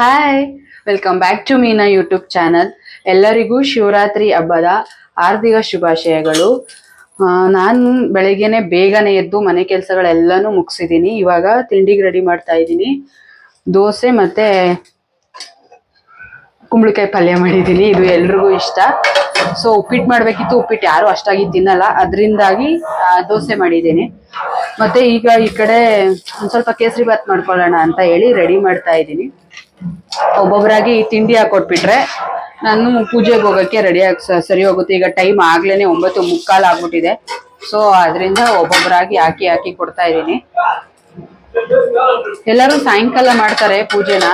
Hi welcome back to Meena YouTube channel ಎಲ್ಲರಿಗೂ ಶಿವರಾತ್ರಿ ಹಬ್ಬದ ಹಾರ್ದಿಕ ಶುಭಾಶಯಗಳು. ನಾನು ಬೆಳಗ್ಗೆನೆ ಬೇಗನೆ ಎದ್ದು ಮನೆ ಕೆಲಸಗಳೆಲ್ಲನೂ ಮುಗಿಸಿದ್ದೀನಿ ಇವಾಗ ತಿಂಡಿಗೆ ರೆಡಿ ಮಾಡ್ತಾ ಇದ್ದೀನಿ. ದೋಸೆ ಮತ್ತು ಕುಂಬಳಕಾಯಿ ಪಲ್ಯ ಮಾಡಿದ್ದೀನಿ ಇದು ಎಲ್ರಿಗೂ ಇಷ್ಟ. ಸೊ ಉಪ್ಪಿಟ್ಟು ಮಾಡಬೇಕಿತ್ತು. ಉಪ್ಪಿಟ್ಟು ಯಾರೂ ಅಷ್ಟಾಗಿ ತಿನ್ನಲ್ಲ. ಅದರಿಂದಾಗಿ ದೋಸೆ ಮಾಡಿದ್ದೀನಿ ಮತ್ತೆ ಈಗ ಈ ಕಡೆ ಒಂದು ಸ್ವಲ್ಪ ಕೇಸರಿ ಬಾತ್ ಮಾಡ್ಕೊಳ್ಳೋಣ ಅಂತ ಹೇಳಿ ರೆಡಿ ಮಾಡ್ತಾ ಇದ್ದೀನಿ. ಒಬ್ಬೊಬ್ಬರಾಗಿ ತಿಂಡಿ ಹಾಕೊಟ್ಬಿಟ್ರೆ ನಾನು ಪೂಜೆಗೆ ಹೋಗೋಕ್ಕೆ ರೆಡಿ ಆಗಿ ಸರಿ ಹೋಗುತ್ತೆ. ಈಗ ಟೈಮ್ ಆಗ್ಲೇ ಒಂಬತ್ತು ಮುಕ್ಕಾಲು ಆಗ್ಬಿಟ್ಟಿದೆ. ಸೊ ಅದರಿಂದ ಒಬ್ಬೊಬ್ಬರಾಗಿ ಹಾಕಿ ಹಾಕಿ ಕೊಡ್ತಾ ಇದ್ದೀನಿ. ಎಲ್ಲರೂ ಸಾಯಂಕಾಲ ಮಾಡ್ತಾರೆ ಪೂಜೆನ.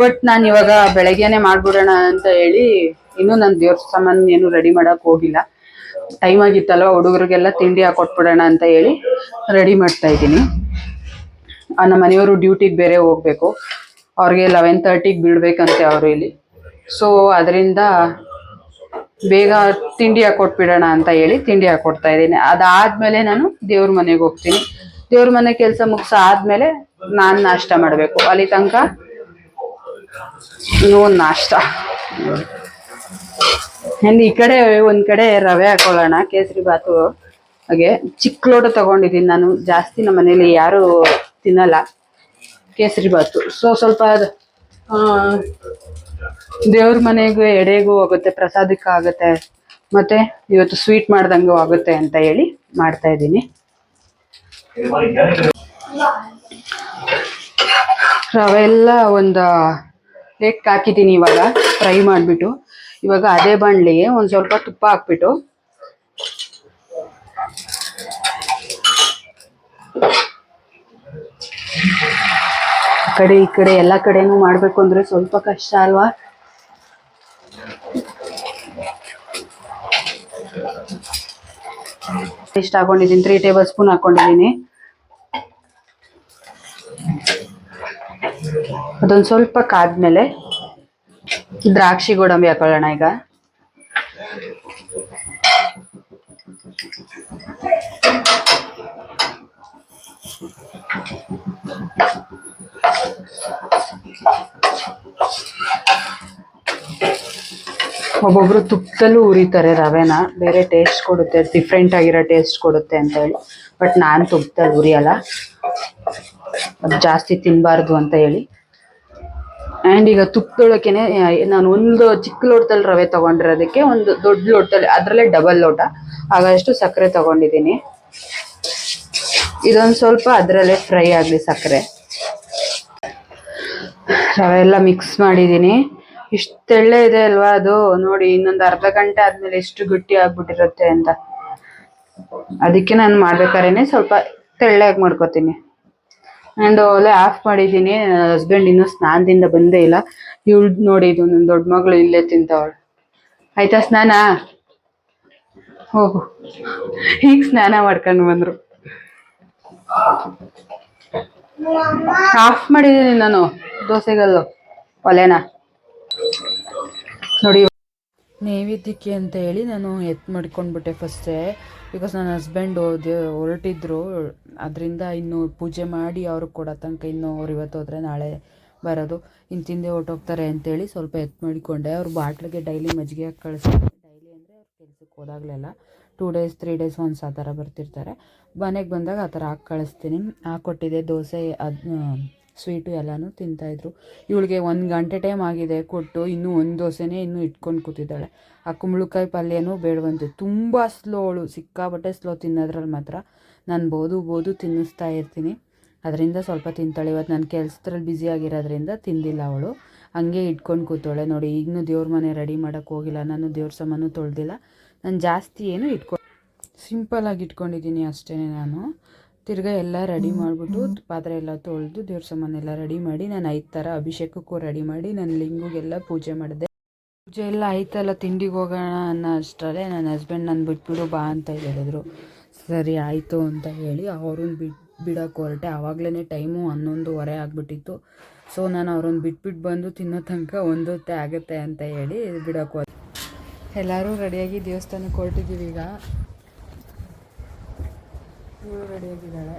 ಬಟ್ ನಾನು ಇವಾಗ ಬೆಳಗ್ಗೆನೆ ಮಾಡ್ಬಿಡೋಣ ಅಂತ ಹೇಳಿ ಇನ್ನೂ ನನ್ನ ದೇವ್ರ ಸಾಮಾನು ಏನು ರೆಡಿ ಮಾಡೋಕೆ ಹೋಗಿಲ್ಲ. ಟೈಮ್ ಆಗಿತ್ತಲ್ವ, ಹುಡುಗರಿಗೆಲ್ಲ ತಿಂಡಿ ಹಾಕೊಟ್ಬಿಡೋಣ ಅಂತ ಹೇಳಿ ರೆಡಿ ಮಾಡ್ತಾ ಇದ್ದೀನಿ. ನಮ್ಮ ಮನೆಯವರು ಡ್ಯೂಟಿಗೆ ಬೇರೆ ಹೋಗ್ಬೇಕು. ಅವ್ರಿಗೆ ಲೆವೆನ್ ತರ್ಟಿಗೆ ಬಿಡ್ಬೇಕಂತೆ ಅವರು ಇಲ್ಲಿ. ಸೊ ಅದರಿಂದ ಬೇಗ ತಿಂಡಿ ಹಾಕೊಟ್ಬಿಡೋಣ ಅಂತ ಹೇಳಿ ತಿಂಡಿ ಹಾಕೊಡ್ತಾ ಇದ್ದೀನಿ. ಅದಾದ್ಮೇಲೆ ನಾನು ದೇವ್ರ ಮನೆಗೆ ಹೋಗ್ತೀನಿ. ದೇವ್ರ ಮನೆ ಕೆಲಸ ಮುಗಿಸ ಆದ್ಮೇಲೆ ನಾನು ನಾಷ್ಟ ಮಾಡಬೇಕು. ಅಲ್ಲಿ ತನಕ ನೋ ನಾಷ್ಟ. ಅಂಡ್ ಈ ಕಡೆ, ಒಂದು ಕಡೆ ರವೆ ಹಾಕೊಳ್ಳೋಣ, ಕೇಸರಿ ಬಾತು ಹಾಗೆ. ಚಿಕ್ಕ ಲೋಟ ತಗೊಂಡಿದ್ದೀನಿ ನಾನು. ಜಾಸ್ತಿ ನಮ್ಮ ಮನೇಲಿ ಯಾರು ತಿನ್ನಲ್ಲ. ಕೇಸರಿ ಬಾತು. ಸೊ ಸ್ವಲ್ಪ ದೇವ್ರ ಮನೆಗೂ ಎಡೆಗೂ ಹೋಗುತ್ತೆ, ಪ್ರಸಾದಕ್ಕೆ ಆಗುತ್ತೆ, ಮತ್ತೆ ಇವತ್ತು ಸ್ವೀಟ್ ಮಾಡ್ದಂಗೂ ಆಗುತ್ತೆ ಅಂತ ಹೇಳಿ ಮಾಡ್ತಾ ಇದ್ದೀನಿ. ರವೆ ಎಲ್ಲ ಒಂದು ಪ್ಲೇಟ್ಗೆ ಹಾಕಿದ್ದೀನಿ ಇವಾಗ, ಫ್ರೈ ಮಾಡಿಬಿಟ್ಟು, ಇವಾಗ ಅದೇ ಬಾಣಲಿಗೆ ಒಂದು ಸ್ವಲ್ಪ ತುಪ್ಪ ಹಾಕ್ಬಿಟ್ಟು ಕಡೆ ಈ ಕಡೆ ಎಲ್ಲ ಕಡೆನೂ ಮಾಡಬೇಕು ಅಂದ್ರೆ ಸ್ವಲ್ಪ ಕಷ್ಟ ಅಲ್ವಾ? ಇಷ್ಟ ಹಾಕೊಂಡಿದ್ದೀನಿ ತ್ರೀ ಟೇಬಲ್ ಸ್ಪೂನ್ ಹಾಕೊಂಡಿದ್ದೀನಿ. ಅದೊಂದು ಸ್ವಲ್ಪ ಕಾದ್ಮೇಲೆ, ದ್ರಾಕ್ಷಿ ಗೋಡಂಬಿ ಹಾಕೊಳ್ಳೋಣ ಈಗ. ಒಬ್ಬೊಬ್ರು ತುಪ್ಪದಲ್ಲೂ ಉರಿತಾರೆ ರವೆನ. ಬೇರೆ ಟೇಸ್ಟ್ ಕೊಡುತ್ತೆ ಡಿಫ್ರೆಂಟ್ ಆಗಿರೋ ಟೇಸ್ಟ್ ಕೊಡುತ್ತೆ ಅಂತ ಹೇಳಿ. ಬಟ್ ನಾನು ತುಪ್ಪದಲ್ಲಿ ಉರಿಯಲ್ಲ. ಅದು ಜಾಸ್ತಿ ತಿನ್ನಬಾರ್ದು ಅಂತ ಹೇಳಿ. ಆ್ಯಂಡ್ ಈಗ ತುಪ್ಪದೊಳಕ್ಕೆ ನಾನು ಒಂದು ಚಿಕ್ಕ ಲೋಟದಲ್ಲಿ ರವೆ ತೊಗೊಂಡಿರೋದಕ್ಕೆ ಒಂದು ದೊಡ್ಡ ಲೋಟದಲ್ಲಿ, ಅದರಲ್ಲೇ ಡಬಲ್ ಲೋಟ. ಆಗಷ್ಟು ಸಕ್ಕರೆ ತಗೊಂಡಿದ್ದೀನಿ. ಇದೊಂದು ಸ್ವಲ್ಪ ಅದರಲ್ಲೇ ಫ್ರೈ ಆಗಲಿ ಸಕ್ಕರೆ. ರವೆ ಎಲ್ಲ ಮಿಕ್ಸ್ ಮಾಡಿದ್ದೀನಿ. ಇಷ್ಟು ತೆಳ್ಳೆ ಇದೆ ಅಲ್ವಾ ಅದು? ನೋಡಿ, ಇನ್ನೊಂದು ಅರ್ಧ ಗಂಟೆ ಆದ್ಮೇಲೆ ಎಷ್ಟು ಗಟ್ಟಿ ಆಗ್ಬಿಟ್ಟಿರುತ್ತೆ ಅಂತ. ಅದಕ್ಕೆ ನಾನು ಮಾಡ್ಬೇಕಾರೇನೆ ಸ್ವಲ್ಪ ತೆಳ್ಳಗೆ ಮಾಡ್ಕೊತೀನಿ. ಆ್ಯಂಡ್ ಒಲೆ ಆಫ್ ಮಾಡಿದ್ದೀನಿ. ನನ್ನ ಹಸ್ಬೆಂಡ್ ಇನ್ನೂ ಸ್ನಾನದಿಂದ ಬಂದೇ ಇಲ್ಲ. ಇವಳು ನೋಡಿ, ಇದು ನನ್ನ ದೊಡ್ಡ ಮಗಳು ಇಲ್ಲೇ ತಿಂತವಳು. ಆಯ್ತಾ ಸ್ನಾನ? ಹೋಗು ಈಗ ಸ್ನಾನ ಮಾಡ್ಕೊಂಡು ಬಂದ್ರು. ಆಫ್ ಮಾಡಿದ್ದೀನಿ ನಾನು, ದೋಸೆಗಲ್ಲು, ಒಲೆನ. ನೋಡಿ. ನೈವೇದ್ಯಕ್ಕೆ ಅಂತ ಹೇಳಿ ನಾನು ಎತ್ ಮಾಡ್ಕೊಂಡ್ಬಿಟ್ಟೆ ಫಸ್ಟೇ ಬಿಕಾಸ್ ನನ್ನ ಹಸ್ಬೆಂಡ್ ಹೊರಟಿದ್ರು, ಅದರಿಂದ ಇನ್ನು ಪೂಜೆ ಮಾಡಿ ಅವ್ರಿಗೆ ಕೊಡೋ ತನಕ ಇನ್ನು ಅವ್ರು ಇವತ್ತು ಹೋದರೆ ನಾಳೆ ಬರೋದು. ಇನ್ನು ತಿಂದೆ ಹೊಟ್ಟೋಗ್ತಾರೆ ಅಂತೇಳಿ ಸ್ವಲ್ಪ ಎತ್ ಮಾಡಿಕೊಂಡೆ. ಅವ್ರು ಬಾಟ್ಲಿಗೆ ಡೈಲಿ ಮಜ್ಜಿಗೆ ಹಾಕಿ ಕಳಿಸ್ತಾರೆ ಡೈಲಿ ಅಂದರೆ ಅವ್ರು ಕೆಲ್ಸಕ್ಕೆ ಹೋದಾಗಲೆಲ್ಲ. Two days three days once ಆ ಥರ ಬರ್ತಿರ್ತಾರೆ. ಮನೆಗೆ ಬಂದಾಗ ಆ ಥರ ಹಾಕಿ ಕಳಿಸ್ತೀನಿ. ಹಾಕ್ಕೊಟ್ಟಿದ್ದೆ ದೋಸೆ, ಅದು ಸ್ವೀಟು ಎಲ್ಲನೂ ತಿಂತಾಯಿದ್ರು ಇವಳಿಗೆ ಒಂದು ಗಂಟೆ ಟೈಮ್ ಆಗಿದೆ ಕೊಟ್ಟು, ಇನ್ನೂ ಒಂದು ದೋಸೆನೇ ಇನ್ನೂ ಇಟ್ಕೊಂಡು ಕೂತಿದ್ದಾಳೆ. ಆ ಕುಂಬಳಕಾಯಿ ಪಲ್ಯನೂ ಬೇಡವಂತೆ. ತುಂಬ ಸ್ಲೋ ಅವಳು. ಸಿಕ್ಕಾಬಟ್ಟೆ ಸ್ಲೋ ತಿನ್ನೋದ್ರಲ್ಲಿ ಮಾತ್ರ. ನಾನು ಬೋದು ಬೋದು ತಿನ್ನಿಸ್ತಾ ಇರ್ತೀನಿ. ಅದರಿಂದ ಸ್ವಲ್ಪ ತಿಂತಾಳೆ. ಇವತ್ತು ನಾನು ಕೆಲಸದಲ್ಲಿ ಬ್ಯುಸಿ ಆಗಿರೋದ್ರಿಂದ ತಿಂದಿಲ್ಲ ಅವಳು. ಹಂಗೆ ಇಟ್ಕೊಂಡು ಕೂತಾಳೆ ನೋಡಿ ಈಗಲೂ ದೇವ್ರ ಮನೆ ರೆಡಿ ಮಾಡೋಕ್ಕೆ ಹೋಗಿಲ್ಲ. ನಾನು ದೇವ್ರ ಸಾಮಾನು ತೊಳೆದಿಲ್ಲ. ನಾನು ಜಾಸ್ತಿ ಏನು ಇಟ್ಕೊ ಸಿಂಪಲಾಗಿ ಇಟ್ಕೊಂಡಿದ್ದೀನಿ ಅಷ್ಟೇ ನಾನು. ತಿರ್ಗಾ ಎಲ್ಲ ರೆಡಿ ಮಾಡಿಬಿಟ್ಟು ಪಾತ್ರೆ ಎಲ್ಲ ತೊಳೆದು ದೇವ್ರ ಸಾಮಾನೆಲ್ಲ ರೆಡಿ ಮಾಡಿ ನಾನು ಐದು ಥರ ಅಭಿಷೇಕಕ್ಕೂ ರೆಡಿ ಮಾಡಿ ನನ್ನ ಲಿಂಗುಗೆಲ್ಲ ಪೂಜೆ ಮಾಡಿದೆ. ಪೂಜೆ ಎಲ್ಲ ಆಯ್ತಲ್ಲ ತಿಂಡಿಗೆ ಹೋಗೋಣ ಅನ್ನೋ ಅಷ್ಟರಲ್ಲೇ ನನ್ನ ಹಸ್ಬೆಂಡ್ ನಾನು ಬಿಟ್ಬಿಡು ಬಾ ಅಂತ ಹೇಳಿದ್ರು. ಸರಿ ಆಯಿತು ಅಂತ ಹೇಳಿ ಅವ್ರನ್ನ ಬಿಟ್ಟು ಬಿಡೋಕೆ ಹೊರಟೆ. ಆವಾಗಲೇ ಟೈಮು ಹನ್ನೊಂದುವರೆ ಆಗಿಬಿಟ್ಟಿತ್ತು. ಸೊ ನಾನು ಅವ್ರನ್ನ ಬಿಟ್ಬಿಟ್ಟು ಬಂದು ತಿನ್ನೋ ತನಕ ಒಂದೊತ್ತೆ ಆಗುತ್ತೆ ಅಂತ ಹೇಳಿ ಬಿಡೋಕೆ ಎಲ್ಲರೂ ರೆಡಿಯಾಗಿ ದೇವಸ್ಥಾನಕ್ಕೆ ಹೊರಟಿದ್ದೀವಿ ಈಗ. ಇವಳು ರೆಡಿಯಾಗಿದ್ದಾಳೆ.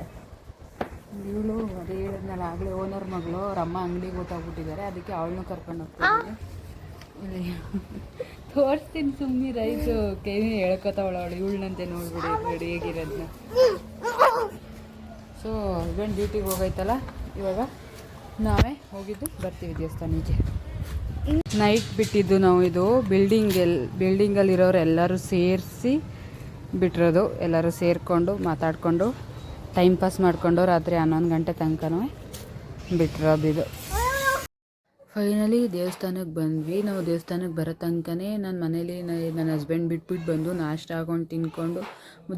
ಇವಳು ಅದೇ ಹೇಳಿದ್ನಲ್ಲ, ಆಗಲೇ ಓನರ್ ಮಗಳು, ಅವ್ರ ಅಮ್ಮ ಅಂಗಡಿಗೆ ಗೊತ್ತಾಗ್ಬಿಟ್ಟಿದ್ದಾರೆ, ಅದಕ್ಕೆ ಅವಳನ್ನೂ ಕರ್ಕೊಂಡು ಹೋಗ್ತಿದ್ದೀನಿ ತೋರಿಸ್ತೀನಿ ಸುಮ್ಮನೆ ರೈಸು. ಕೈ ಹೇಳ್ಕೊತಾವಳು ಅವಳು, ಇವಳನ್ನಂತೆ ನೋಡ್ಬಿಡಿ ರೆಡಿಯಾಗಿರೋದನ್ನ ಸೊ ಹಸ್ಬೆಂಡ್ ಡ್ಯೂಟಿಗೆ ಹೋಗೈತಲ್ಲ ಇವಾಗ ನಾವೇ ಹೋಗಿದ್ದು ಬರ್ತೀವಿ ದೇವಸ್ಥಾನಕ್ಕೆ. ನೈಟ್ ಬಿಟ್ಟಿದ್ದು ನಾವು ಇದು ಬಿಲ್ಡಿಂಗ್ ಎಲ್ ಬಿಲ್ಡಿಂಗಲ್ಲಿ ಎಲ್ಲರೂ ಸೇರಿಸಿ ಬಿಟ್ಟಿರೋದು. ಎಲ್ಲರೂ ಸೇರಿಕೊಂಡು ಮಾತಾಡಿಕೊಂಡು ಟೈಮ್ ಪಾಸ್ ಮಾಡಿಕೊಂಡು ರಾತ್ರಿ ಹನ್ನೊಂದು ಗಂಟೆ ತನಕನೂ ಬಿಟ್ಟಿರೋದು ಇದು. ಫೈನಲಿ ದೇವಸ್ಥಾನಕ್ಕೆ ಬಂದ್ವಿ. ನಾವು ದೇವಸ್ಥಾನಕ್ಕೆ ಬರೋ ತನಕನೇ ನನ್ನ ಮನೇಲಿ ನನ್ನ ಹಸ್ಬೆಂಡ್ ಬಿಟ್ಬಿಟ್ಟು ಬಂದು ನಾಷ್ಟ ಹಾಕೊಂಡು ತಿನ್ಕೊಂಡು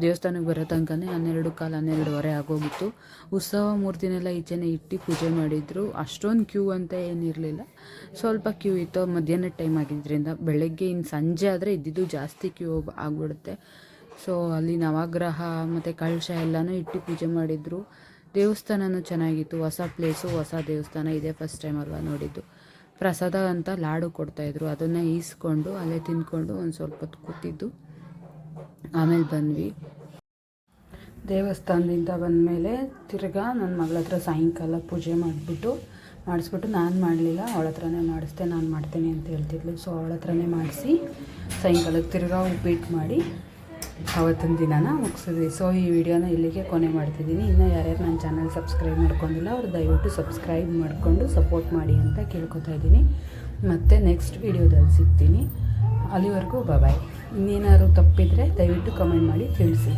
ದೇವಸ್ಥಾನಕ್ಕೆ ಬರೋ ತನಕನೇ ಹನ್ನೆರಡು ಕಾಲು ಹನ್ನೆರಡುವರೆ ಆಗೋಗಿತ್ತು. ಉತ್ಸವ ಮೂರ್ತಿನೆಲ್ಲ ಈಚೆನೆ ಇಟ್ಟು ಪೂಜೆ ಮಾಡಿದ್ರು. ಅಷ್ಟೊಂದು ಕ್ಯೂ ಅಂತ ಏನಿರಲಿಲ್ಲ. ಸ್ವಲ್ಪ ಕ್ಯೂ ಇತ್ತು. ಮಧ್ಯಾಹ್ನದ ಟೈಮ್ ಆಗಿದ್ದರಿಂದ ಬೆಳಗ್ಗೆ ಇನ್ನು ಸಂಜೆ ಆದರೆ ಇದ್ದಿದ್ದು ಜಾಸ್ತಿ ಕ್ಯೂ ಆಗಿಬಿಡುತ್ತೆ. ಸೊ ಅಲ್ಲಿ ನವಗ್ರಹ ಮತ್ತು ಕಳಶ ಎಲ್ಲನೂ ಇಟ್ಟು ಪೂಜೆ ಮಾಡಿದರು. ದೇವಸ್ಥಾನವೂ ಚೆನ್ನಾಗಿತ್ತು. ಹೊಸ ಪ್ಲೇಸು ಹೊಸ ದೇವಸ್ಥಾನ ಇದೆ ಫಸ್ಟ್ ಟೈಮ್ ಅಲ್ವಾ ನೋಡಿದ್ದು. ಪ್ರಸಾದ ಅಂತ ಲಾಡು ಕೊಡ್ತಾಯಿದ್ರು. ಅದನ್ನು ಈಸ್ಕೊಂಡು ಅಲ್ಲೇ ತಿಂದ್ಕೊಂಡು ಒಂದು ಸ್ವಲ್ಪ ಹೊತ್ತು ಕೂತಿದ್ದು. ಆಮೇಲೆ ಬಂದ್ವಿ. ದೇವಸ್ಥಾನದಿಂದ ಬಂದಮೇಲೆ ತಿರ್ಗಾ ನನ್ನ ಮಗಳ ಹತ್ರ ಸಾಯಂಕಾಲ ಪೂಜೆ ಮಾಡಿಬಿಟ್ಟು, ಮಾಡಿಸ್ಬಿಟ್ಟು ನಾನು ಮಾಡಲಿಲ್ಲ. ಅವಳ ಹತ್ರನೇ ಮಾಡಿಸ್ದೆ, ನಾನು ಮಾಡ್ತೇನೆ ಅಂತ ಹೇಳ್ತಿದ್ಲು. ಸೊ ಅವಳ ಹತ್ರನೇ ಮಾಡಿಸಿ ಸಾಯಂಕಾಲಕ್ಕೆ ತಿರ್ಗಾ ಉಪ್ಪಿಟ್ಟು ಮಾಡಿ ಅವತ್ತಿನ ದಿನಾನ ಮುಗಿಸಿದ್ವಿ. ಸೊ ಈ ವಿಡಿಯೋನ ಇಲ್ಲಿಗೆ ಕೊನೆ ಮಾಡ್ತಿದ್ದೀನಿ. ಇನ್ನು ಯಾರ್ಯಾರು ನನ್ನ ಚಾನಲ್ ಸಬ್ಸ್ಕ್ರೈಬ್ ಮಾಡ್ಕೊಂಡಿಲ್ಲ, ಅವ್ರು ದಯವಿಟ್ಟು ಸಬ್ಸ್ಕ್ರೈಬ್ ಮಾಡಿಕೊಂಡು ಸಪೋರ್ಟ್ ಮಾಡಿ ಅಂತ ಕೇಳ್ಕೊತಾ ಇದ್ದೀನಿ. ಮತ್ತು ನೆಕ್ಸ್ಟ್ ವಿಡಿಯೋದಲ್ಲಿ ಸಿಗ್ತೀನಿ. ಅಲ್ಲಿವರೆಗೂ ಬಾಯ್ ಇನ್ನೇನಾದ್ರು ತಪ್ಪಿದರೆ ದಯವಿಟ್ಟು ಕಮೆಂಟ್ ಮಾಡಿ ತಿಳಿಸಿ.